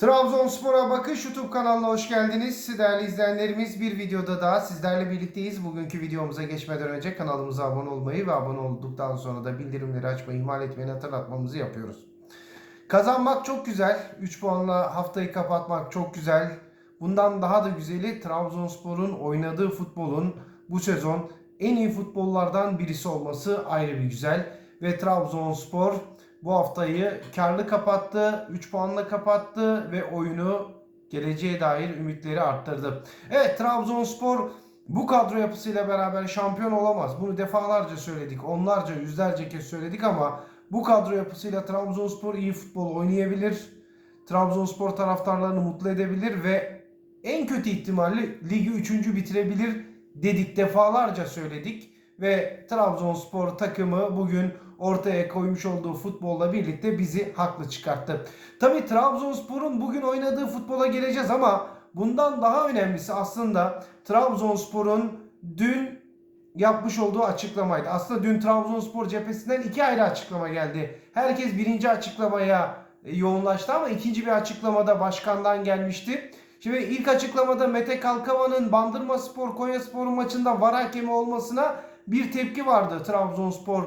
Trabzonspor'a Bakış YouTube kanalına hoş geldiniz. Değerli izleyenlerimiz bir videoda daha sizlerle birlikteyiz. Bugünkü videomuza geçmeden önce kanalımıza abone olmayı ve abone olduktan sonra da bildirimleri açmayı ihmal etmeyin hatırlatmamızı yapıyoruz. Kazanmak çok güzel. 3 puanla haftayı kapatmak çok güzel. Bundan daha da güzeli Trabzonspor'un oynadığı futbolun bu sezon en iyi futbollardan birisi olması ayrı bir güzel. Ve Trabzonspor bu haftayı karlı kapattı, 3 puanla kapattı ve oyunu geleceğe dair ümitleri arttırdı. Evet Trabzonspor bu kadro yapısıyla beraber şampiyon olamaz. Bunu defalarca söyledik, onlarca, yüzlerce kez söyledik ama bu kadro yapısıyla Trabzonspor iyi futbol oynayabilir. Trabzonspor taraftarlarını mutlu edebilir ve en kötü ihtimalle ligi 3. bitirebilir dedik defalarca söyledik ve Trabzonspor takımı bugün ortaya koymuş olduğu futbolla birlikte bizi haklı çıkarttı. Tabi Trabzonspor'un bugün oynadığı futbola geleceğiz ama bundan daha önemlisi aslında Trabzonspor'un dün yapmış olduğu açıklamaydı. Aslında dün Trabzonspor cephesinden iki ayrı açıklama geldi. Herkes birinci açıklamaya e, yoğunlaştı ama ikinci bir açıklamada başkandan gelmişti. Şimdi ilk açıklamada Mete Kalkavan'ın Bandırma Spor Konya Spor maçında var hakemi olmasına bir tepki vardı Trabzonspor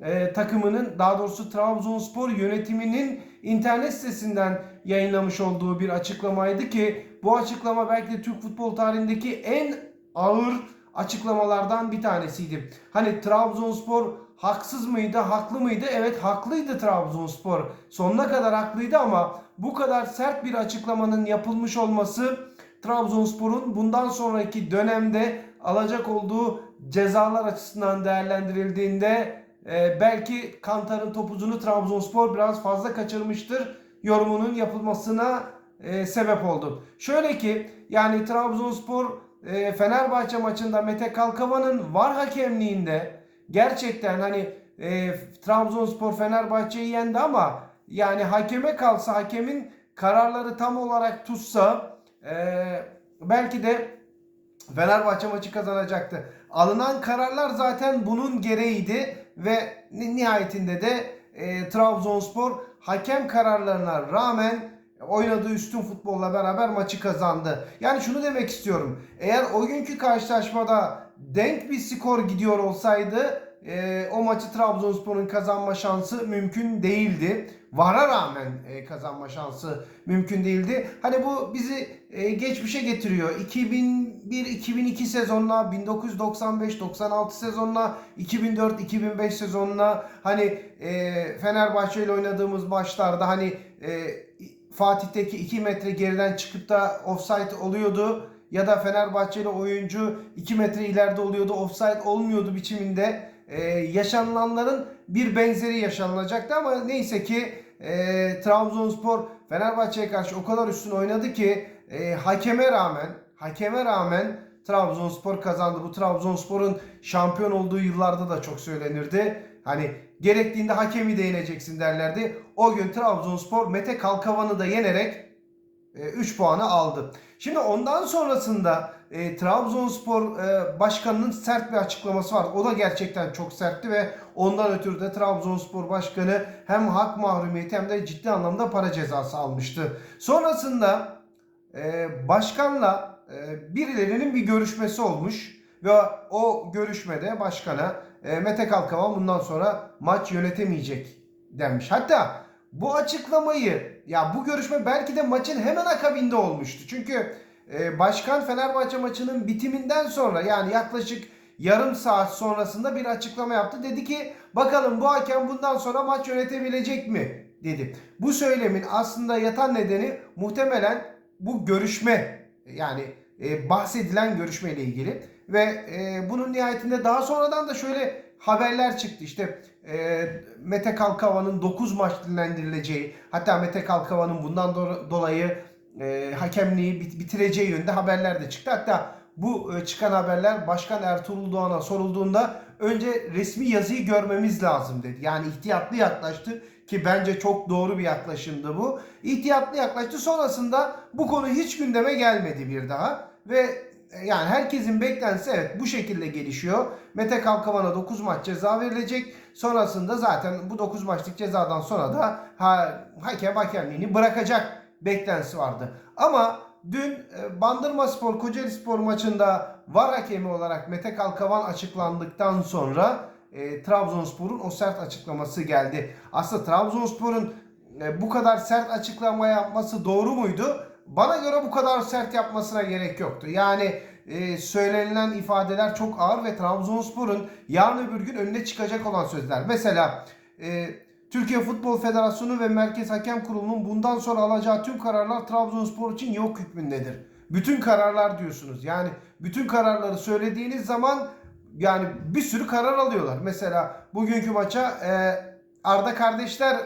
e, takımının daha doğrusu Trabzonspor yönetiminin internet sitesinden yayınlamış olduğu bir açıklamaydı ki bu açıklama belki de Türk futbol tarihindeki en ağır açıklamalardan bir tanesiydi. Hani Trabzonspor haksız mıydı, haklı mıydı? Evet haklıydı Trabzonspor. Sonuna kadar haklıydı ama bu kadar sert bir açıklamanın yapılmış olması Trabzonspor'un bundan sonraki dönemde alacak olduğu cezalar açısından değerlendirildiğinde e, belki Kantar'ın topuzunu Trabzonspor biraz fazla kaçırmıştır yorumunun yapılmasına e, sebep oldu. Şöyle ki yani Trabzonspor e, Fenerbahçe maçında Mete Kalkavan'ın var hakemliğinde gerçekten hani e, Trabzonspor Fenerbahçe'yi yendi ama yani hakeme kalsa hakemin kararları tam olarak tutsa e, belki de Fenerbahçe maçı kazanacaktı. Alınan kararlar zaten bunun gereğiydi ve nihayetinde de e, Trabzonspor hakem kararlarına rağmen oynadığı üstün futbolla beraber maçı kazandı. Yani şunu demek istiyorum. Eğer o günkü karşılaşmada denk bir skor gidiyor olsaydı e, o maçı Trabzonspor'un kazanma şansı mümkün değildi. Vara rağmen e, kazanma şansı mümkün değildi. Hani bu bizi e, geçmişe getiriyor. 2001-2002 sezonuna, 1995-96 sezonuna, 2004-2005 sezonuna hani e, Fenerbahçe ile oynadığımız maçlarda hani e, Fatih'teki 2 metre geriden çıkıp da offside oluyordu ya da Fenerbahçeli oyuncu 2 metre ileride oluyordu offside olmuyordu biçiminde e, yaşanılanların bir benzeri yaşanılacaktı ama neyse ki e, Trabzonspor Fenerbahçe'ye karşı o kadar üstün oynadı ki e, hakeme rağmen hakeme rağmen Trabzonspor kazandı. Bu Trabzonspor'un şampiyon olduğu yıllarda da çok söylenirdi. Hani gerektiğinde hakemi de yeneceksin derlerdi. O gün Trabzonspor Mete Kalkavan'ı da yenerek 3 e, puanı aldı. Şimdi ondan sonrasında e, Trabzonspor e, başkanının sert bir açıklaması var. O da gerçekten çok sertti ve ondan ötürü de Trabzonspor başkanı hem hak mahrumiyeti hem de ciddi anlamda para cezası almıştı. Sonrasında e, başkanla e, birilerinin bir görüşmesi olmuş ve o görüşmede başkana e, Mete Kalkavan bundan sonra maç yönetemeyecek denmiş. Hatta bu açıklamayı ya bu görüşme belki de maçın hemen akabinde olmuştu. Çünkü e, başkan Fenerbahçe maçının bitiminden sonra yani yaklaşık yarım saat sonrasında bir açıklama yaptı. Dedi ki bakalım bu hakem bundan sonra maç yönetebilecek mi dedi. Bu söylemin aslında yatan nedeni muhtemelen bu görüşme yani e, bahsedilen görüşme ile ilgili ve e, bunun nihayetinde daha sonradan da şöyle haberler çıktı. İşte e, Mete Kalkavan'ın 9 maç dinlendirileceği hatta Mete Kalkavan'ın bundan do- dolayı e, hakemliği bit- bitireceği yönünde haberler de çıktı. Hatta bu e, çıkan haberler Başkan Ertuğrul Doğan'a sorulduğunda önce resmi yazıyı görmemiz lazım dedi. Yani ihtiyatlı yaklaştı ki bence çok doğru bir yaklaşımdı bu. İhtiyatlı yaklaştı. Sonrasında bu konu hiç gündeme gelmedi bir daha ve e, yani herkesin beklentisi evet bu şekilde gelişiyor. Mete Kalkavan'a 9 maç ceza verilecek. Sonrasında zaten bu 9 maçlık cezadan sonra da ha, hakem hakemliğini bırakacak beklentisi vardı. Ama dün e, Bandırma Spor Kocaeli Spor maçında var hakemi olarak Mete Kalkavan açıklandıktan sonra e, Trabzonspor'un o sert açıklaması geldi. Aslında Trabzonspor'un e, bu kadar sert açıklama yapması doğru muydu? Bana göre bu kadar sert yapmasına gerek yoktu. Yani e, söylenilen ifadeler çok ağır ve Trabzonspor'un yarın öbür gün önüne çıkacak olan sözler. Mesela e, Türkiye Futbol Federasyonu ve Merkez Hakem Kurulu'nun bundan sonra alacağı tüm kararlar Trabzonspor için yok hükmündedir. Bütün kararlar diyorsunuz. Yani bütün kararları söylediğiniz zaman yani bir sürü karar alıyorlar. Mesela bugünkü maça e, Arda kardeşler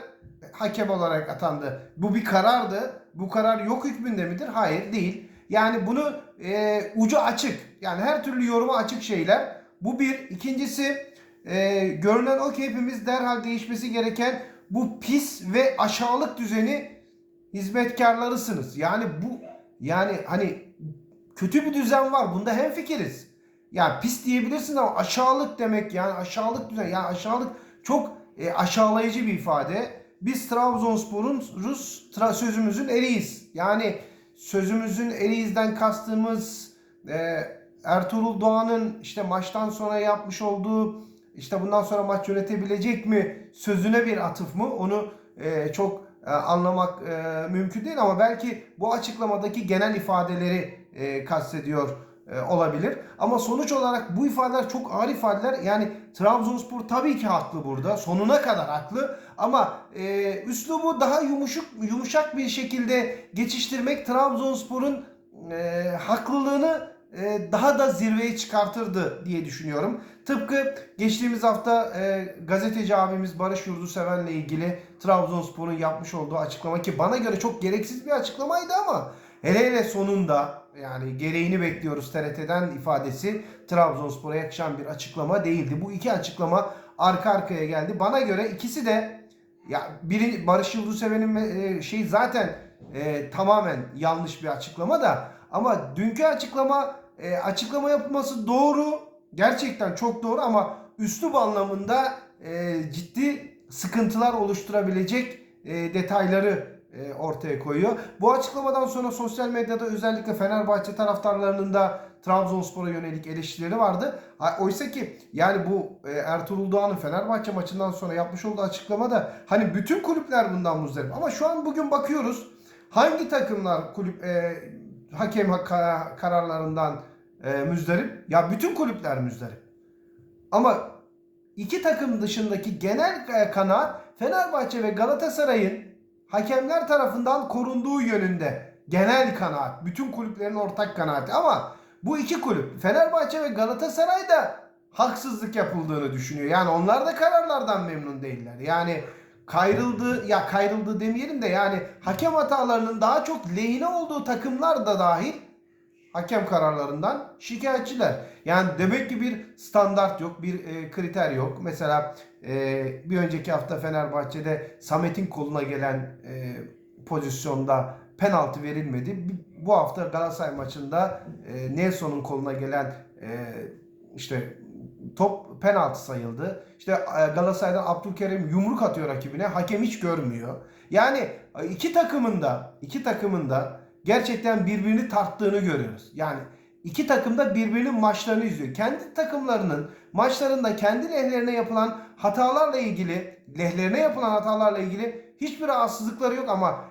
hakem olarak atandı. Bu bir karardı. Bu karar yok hükmünde midir? Hayır değil. Yani bunu e, ucu açık. Yani her türlü yoruma açık şeyler. Bu bir. İkincisi e, görünen o ki hepimiz derhal değişmesi gereken bu pis ve aşağılık düzeni hizmetkarlarısınız. Yani bu yani hani kötü bir düzen var. Bunda hemfikiriz. Ya pis diyebilirsin ama aşağılık demek yani aşağılık düzen yani aşağılık çok e, aşağılayıcı bir ifade. Biz Trabzonspor'un Rus tra- sözümüzün eriyiz. Yani sözümüzün eriyizden kastımız e, Ertuğrul Doğan'ın işte maçtan sonra yapmış olduğu işte bundan sonra maç yönetebilecek mi sözüne bir atıf mı? Onu e, çok e, anlamak e, mümkün değil ama belki bu açıklamadaki genel ifadeleri e, kastediyor e, olabilir. Ama sonuç olarak bu ifadeler çok ağır ifadeler. Yani Trabzonspor tabii ki haklı burada. Sonuna kadar haklı. Ama e, üslubu daha yumuşak yumuşak bir şekilde geçiştirmek Trabzonspor'un e, haklılığını e, daha da zirveye çıkartırdı diye düşünüyorum. Tıpkı geçtiğimiz hafta e, gazeteci abimiz Barış Yurduseven'le ilgili Trabzonspor'un yapmış olduğu açıklama ki bana göre çok gereksiz bir açıklamaydı ama hele hele sonunda yani gereğini bekliyoruz TRT'den ifadesi Trabzonspor'a yakışan bir açıklama değildi. Bu iki açıklama arka arkaya geldi. Bana göre ikisi de ya biri Barış Yurduseven'in e, şey zaten e, tamamen yanlış bir açıklama da ama dünkü açıklama e, açıklama yapılması doğru. Gerçekten çok doğru ama üslup anlamında e, ciddi sıkıntılar oluşturabilecek e, detayları e, ortaya koyuyor. Bu açıklamadan sonra sosyal medyada özellikle Fenerbahçe taraftarlarının da Trabzonspor'a yönelik eleştirileri vardı. Oysa ki yani bu e, Ertuğrul Doğan'ın Fenerbahçe maçından sonra yapmış olduğu açıklamada hani bütün kulüpler bundan muzdarip. Ama şu an bugün bakıyoruz hangi takımlar kulüp e, hakem ka- kararlarından e, müzdarip? Ya bütün kulüpler müzdarip. Ama iki takım dışındaki genel e, kanaat Fenerbahçe ve Galatasaray'ın hakemler tarafından korunduğu yönünde. Genel kanaat. Bütün kulüplerin ortak kanaati. Ama bu iki kulüp Fenerbahçe ve Galatasaray da haksızlık yapıldığını düşünüyor. Yani onlar da kararlardan memnun değiller. Yani kayrıldı ya kayrıldı demeyelim de yani hakem hatalarının daha çok lehine olduğu takımlar da dahil hakem kararlarından şikayetçiler. Yani demek ki bir standart yok, bir e, kriter yok. Mesela e, bir önceki hafta Fenerbahçe'de Samet'in koluna gelen e, pozisyonda penaltı verilmedi. Bu hafta Galatasaray maçında e, Nelson'un koluna gelen e, işte top penaltı sayıldı. İşte e, Galatasaray'dan Abdülkerim yumruk atıyor rakibine. Hakem hiç görmüyor. Yani e, iki takımın da iki takımın da gerçekten birbirini tarttığını görüyoruz. Yani iki takım da birbirinin maçlarını izliyor. Kendi takımlarının maçlarında kendi lehlerine yapılan hatalarla ilgili, lehlerine yapılan hatalarla ilgili hiçbir rahatsızlıkları yok ama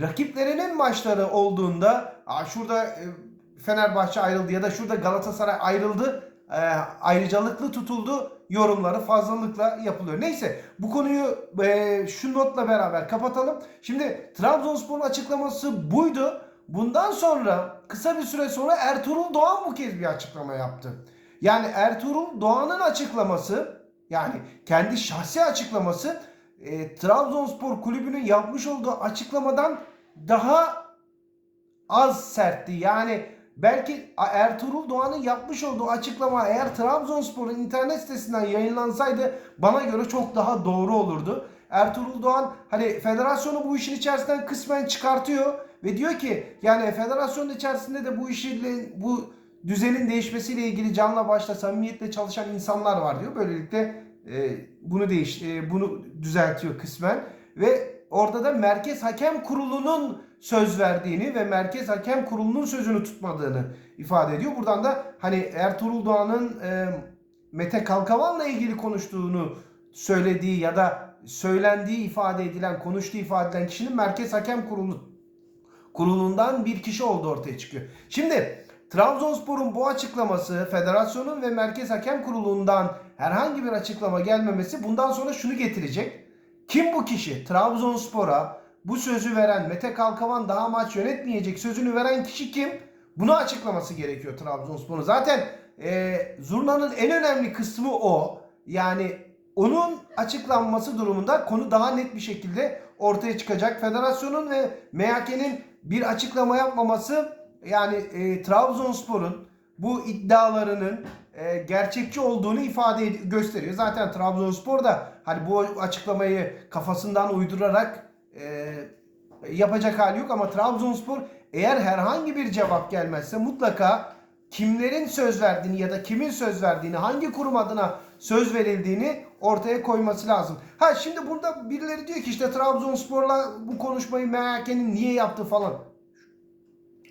rakiplerinin maçları olduğunda şurada e, Fenerbahçe ayrıldı ya da şurada Galatasaray ayrıldı e, ayrıcalıklı tutuldu yorumları fazlalıkla yapılıyor. Neyse bu konuyu e, şu notla beraber kapatalım. Şimdi Trabzonspor'un açıklaması buydu. Bundan sonra kısa bir süre sonra Ertuğrul Doğan bu kez bir açıklama yaptı. Yani Ertuğrul Doğan'ın açıklaması yani kendi şahsi açıklaması e, Trabzonspor kulübünün yapmış olduğu açıklamadan daha az sertti. Yani belki Ertuğrul Doğan'ın yapmış olduğu açıklama eğer Trabzonspor'un internet sitesinden yayınlansaydı bana göre çok daha doğru olurdu. Ertuğrul Doğan hani federasyonu bu işin içerisinden kısmen çıkartıyor ve diyor ki yani federasyonun içerisinde de bu işin bu düzenin değişmesiyle ilgili canla başla samimiyetle çalışan insanlar var diyor. Böylelikle e, bunu değiş e, bunu düzeltiyor kısmen ve orada da Merkez Hakem Kurulu'nun söz verdiğini ve Merkez Hakem Kurulu'nun sözünü tutmadığını ifade ediyor. Buradan da hani Ertuğrul Doğan'ın e, Mete Kalkavan'la ilgili konuştuğunu söylediği ya da söylendiği ifade edilen, konuştuğu ifade edilen kişinin Merkez Hakem Kurulu kurulundan bir kişi olduğu ortaya çıkıyor. Şimdi Trabzonspor'un bu açıklaması, federasyonun ve Merkez Hakem Kurulu'ndan herhangi bir açıklama gelmemesi bundan sonra şunu getirecek. Kim bu kişi? Trabzonspor'a bu sözü veren Mete Kalkavan daha maç yönetmeyecek sözünü veren kişi kim? Bunu açıklaması gerekiyor Trabzonspor'un. Zaten e, Zurna'nın en önemli kısmı o. Yani onun açıklanması durumunda konu daha net bir şekilde ortaya çıkacak. Federasyonun ve MHK'nin bir açıklama yapmaması yani e, Trabzonspor'un bu iddialarının e, gerçekçi olduğunu ifade gösteriyor. Zaten Trabzonspor da hani bu açıklamayı kafasından uydurarak e, yapacak hali yok ama Trabzonspor eğer herhangi bir cevap gelmezse mutlaka kimlerin söz verdiğini ya da kimin söz verdiğini, hangi kurum adına söz verildiğini ortaya koyması lazım. Ha şimdi burada birileri diyor ki işte Trabzonspor'la bu konuşmayı MHK'nin niye yaptı falan.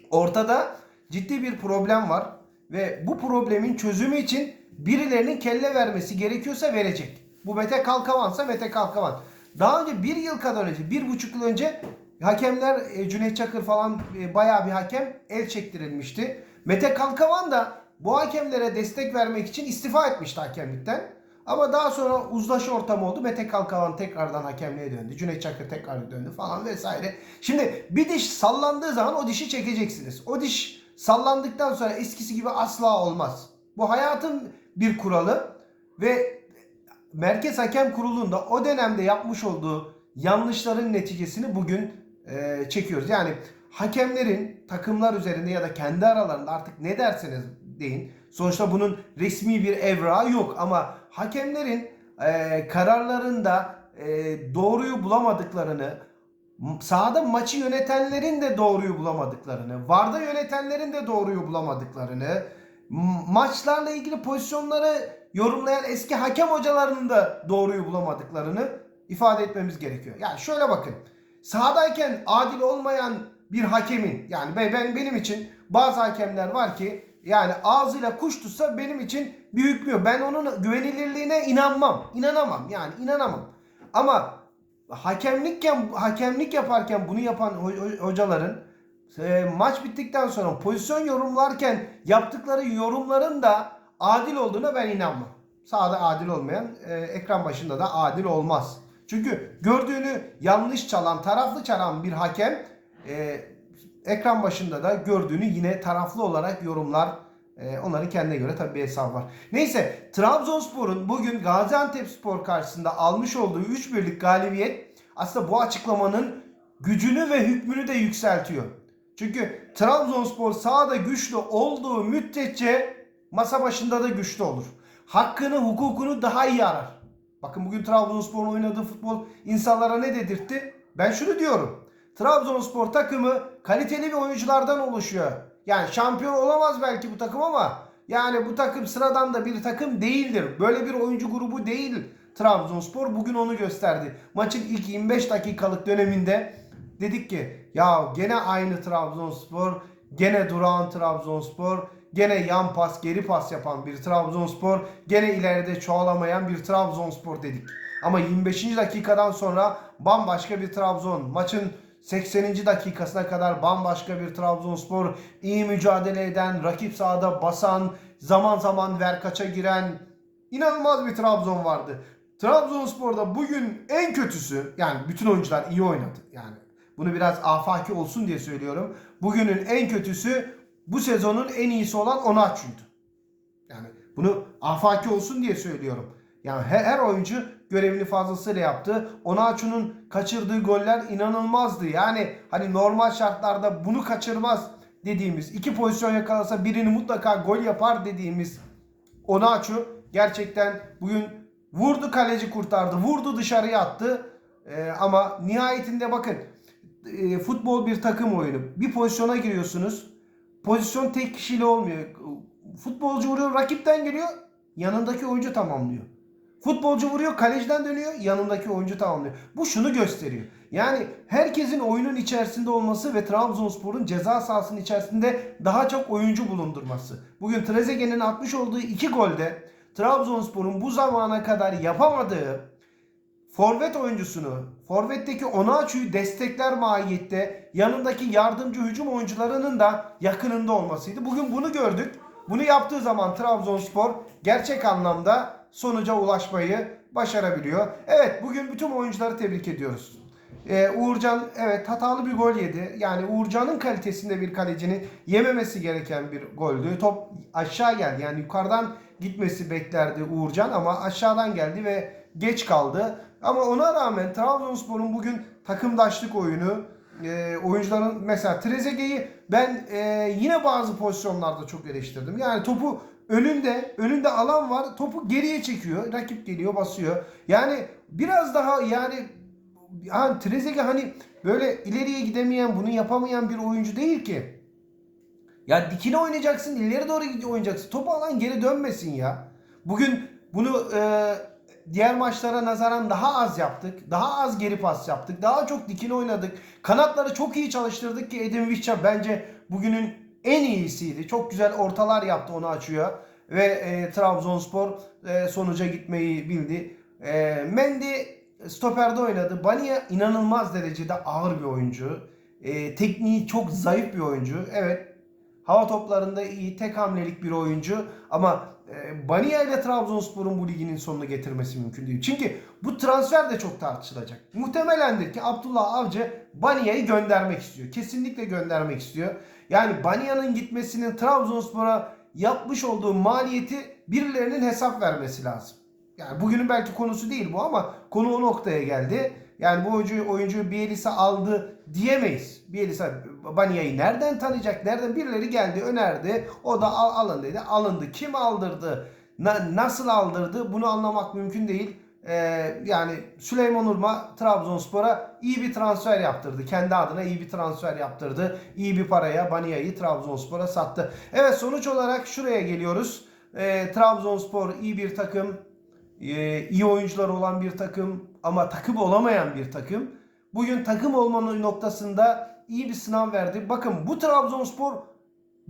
Ortada ciddi bir problem var ve bu problemin çözümü için birilerinin kelle vermesi gerekiyorsa verecek. Bu Mete Kalkavan'sa Mete Kalkavan. Daha önce bir yıl kadar önce, bir buçuk yıl önce hakemler e, Cüneyt Çakır falan e, bayağı bir hakem el çektirilmişti. Mete Kalkavan da bu hakemlere destek vermek için istifa etmişti hakemlikten. Ama daha sonra uzlaşı ortamı oldu. Mete Kalkavan tekrardan hakemliğe döndü. Cüneyt Çakır tekrar döndü falan vesaire. Şimdi bir diş sallandığı zaman o dişi çekeceksiniz. O diş sallandıktan sonra eskisi gibi asla olmaz. Bu hayatın bir kuralı ve Merkez Hakem Kurulu'nda o dönemde yapmış olduğu yanlışların neticesini bugün e, çekiyoruz. Yani hakemlerin takımlar üzerinde ya da kendi aralarında artık ne derseniz deyin. Sonuçta bunun resmi bir evrağı yok ama hakemlerin e, kararlarında e, doğruyu bulamadıklarını, sahada maçı yönetenlerin de doğruyu bulamadıklarını, VAR'da yönetenlerin de doğruyu bulamadıklarını, maçlarla ilgili pozisyonları yorumlayan eski hakem hocalarının da doğruyu bulamadıklarını ifade etmemiz gerekiyor. Yani şöyle bakın. Sahadayken adil olmayan bir hakemin yani ben benim için bazı hakemler var ki yani ağzıyla kuş tutsa benim için bir hükmü. Ben onun güvenilirliğine inanmam. İnanamam yani inanamam. Ama hakemlikken hakemlik yaparken bunu yapan ho- ho- hocaların e, maç bittikten sonra pozisyon yorumlarken yaptıkları yorumların da adil olduğuna ben inanmam. Sahada adil olmayan e, ekran başında da adil olmaz. Çünkü gördüğünü yanlış çalan, taraflı çalan bir hakem e, ekran başında da gördüğünü yine taraflı olarak yorumlar. E, onların kendine göre tabii bir hesabı var. Neyse Trabzonspor'un bugün Gaziantepspor karşısında almış olduğu 3 birlik galibiyet aslında bu açıklamanın gücünü ve hükmünü de yükseltiyor. Çünkü Trabzonspor sahada güçlü olduğu müddetçe masa başında da güçlü olur. Hakkını, hukukunu daha iyi arar. Bakın bugün Trabzonspor'un oynadığı futbol insanlara ne dedirtti? Ben şunu diyorum. Trabzonspor takımı kaliteli bir oyunculardan oluşuyor. Yani şampiyon olamaz belki bu takım ama yani bu takım sıradan da bir takım değildir. Böyle bir oyuncu grubu değil Trabzonspor. Bugün onu gösterdi. Maçın ilk 25 dakikalık döneminde dedik ki ya gene aynı Trabzonspor, gene duran Trabzonspor, gene yan pas, geri pas yapan bir Trabzonspor, gene ileride çoğalamayan bir Trabzonspor dedik. Ama 25. dakikadan sonra bambaşka bir Trabzon. Maçın 80. dakikasına kadar bambaşka bir Trabzonspor. iyi mücadele eden, rakip sahada basan, zaman zaman verkaça giren inanılmaz bir Trabzon vardı. Trabzonspor'da bugün en kötüsü yani bütün oyuncular iyi oynadı. Yani bunu biraz afaki olsun diye söylüyorum. Bugünün en kötüsü bu sezonun en iyisi olan Onaçu'ydu. Yani bunu afaki olsun diye söylüyorum. Yani her, her oyuncu görevini fazlasıyla yaptı. Onaçu'nun kaçırdığı goller inanılmazdı. Yani hani normal şartlarda bunu kaçırmaz dediğimiz, iki pozisyon yakalasa birini mutlaka gol yapar dediğimiz Onaçu gerçekten bugün vurdu kaleci kurtardı, vurdu dışarıya attı. Ee, ama nihayetinde bakın e, futbol bir takım oyunu. Bir pozisyona giriyorsunuz. Pozisyon tek kişiyle olmuyor. Futbolcu vuruyor, rakipten geliyor. Yanındaki oyuncu tamamlıyor. Futbolcu vuruyor, kaleciden dönüyor, yanındaki oyuncu tamamlıyor. Bu şunu gösteriyor. Yani herkesin oyunun içerisinde olması ve Trabzonspor'un ceza sahasının içerisinde daha çok oyuncu bulundurması. Bugün Trezeguet'in atmış olduğu iki golde Trabzonspor'un bu zamana kadar yapamadığı forvet oyuncusunu, forvetteki Onaçu'yu destekler mahiyette yanındaki yardımcı hücum oyuncularının da yakınında olmasıydı. Bugün bunu gördük. Bunu yaptığı zaman Trabzonspor gerçek anlamda sonuca ulaşmayı başarabiliyor. Evet bugün bütün oyuncuları tebrik ediyoruz. Ee, Uğurcan evet hatalı bir gol yedi. Yani Uğurcan'ın kalitesinde bir kalecinin yememesi gereken bir goldü. Top aşağı geldi. Yani yukarıdan gitmesi beklerdi Uğurcan ama aşağıdan geldi ve geç kaldı. Ama ona rağmen Trabzonspor'un bugün takımdaşlık oyunu, e, oyuncuların mesela Trezeguet'i ben e, yine bazı pozisyonlarda çok eleştirdim. Yani topu önünde, önünde alan var. Topu geriye çekiyor. Rakip geliyor, basıyor. Yani biraz daha yani yani Trezeguet hani böyle ileriye gidemeyen, bunu yapamayan bir oyuncu değil ki. Ya dikine oynayacaksın, ileri doğru oynayacaksın. Topu alan geri dönmesin ya. Bugün bunu e, diğer maçlara nazaran daha az yaptık. Daha az geri pas yaptık. Daha çok dikine oynadık. Kanatları çok iyi çalıştırdık ki Edin Visca bence bugünün en iyisiydi. Çok güzel ortalar yaptı onu açıyor. Ve e, Trabzonspor e, sonuca gitmeyi bildi. E, Mendy stoperde oynadı. Bania inanılmaz derecede ağır bir oyuncu. E, tekniği çok zayıf bir oyuncu. Evet hava toplarında iyi tek hamlelik bir oyuncu ama e, Bania ile Trabzonspor'un bu liginin sonunu getirmesi mümkün değil. Çünkü bu transfer de çok tartışılacak. Muhtemelendir ki Abdullah Avcı Bania'yı göndermek istiyor. Kesinlikle göndermek istiyor. Yani Bania'nın gitmesinin Trabzonspor'a yapmış olduğu maliyeti birilerinin hesap vermesi lazım. Yani bugünün belki konusu değil bu ama konu o noktaya geldi. Yani bu oyuncuyu, oyuncuyu Bielisa aldı diyemeyiz. Bielisa Bania'yı nereden tanıyacak? Nereden birileri geldi, önerdi. O da al, alın dedi. Alındı. Kim aldırdı? Na, nasıl aldırdı? Bunu anlamak mümkün değil. Ee, yani Süleyman Urma Trabzonspor'a iyi bir transfer yaptırdı. Kendi adına iyi bir transfer yaptırdı. İyi bir paraya Bania'yı Trabzonspor'a sattı. Evet sonuç olarak şuraya geliyoruz. Ee, Trabzonspor iyi bir takım e, iyi oyuncular olan bir takım ama takım olamayan bir takım. Bugün takım olmanın noktasında iyi bir sınav verdi. Bakın bu Trabzonspor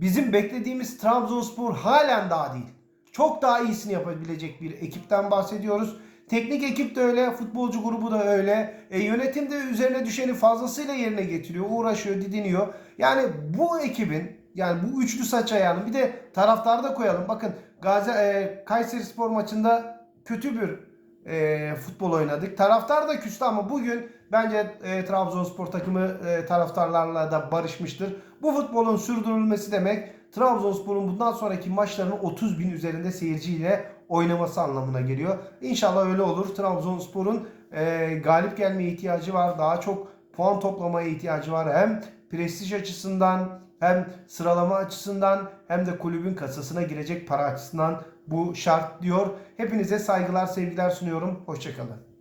bizim beklediğimiz Trabzonspor halen daha değil. Çok daha iyisini yapabilecek bir ekipten bahsediyoruz. Teknik ekip de öyle, futbolcu grubu da öyle. E, yönetim de üzerine düşeni fazlasıyla yerine getiriyor, uğraşıyor, didiniyor. Yani bu ekibin, yani bu üçlü saç ayağını bir de taraftarı da koyalım. Bakın Gazi, e, Kayseri Spor maçında kötü bir e, futbol oynadık. Taraftar da küstü ama bugün bence e, Trabzonspor takımı e, taraftarlarla da barışmıştır. Bu futbolun sürdürülmesi demek Trabzonspor'un bundan sonraki maçlarının 30 bin üzerinde seyirciyle oynaması anlamına geliyor. İnşallah öyle olur. Trabzonspor'un e, galip gelmeye ihtiyacı var. Daha çok puan toplamaya ihtiyacı var. Hem prestij açısından hem sıralama açısından hem de kulübün kasasına girecek para açısından bu şart diyor. Hepinize saygılar, sevgiler sunuyorum. Hoşçakalın.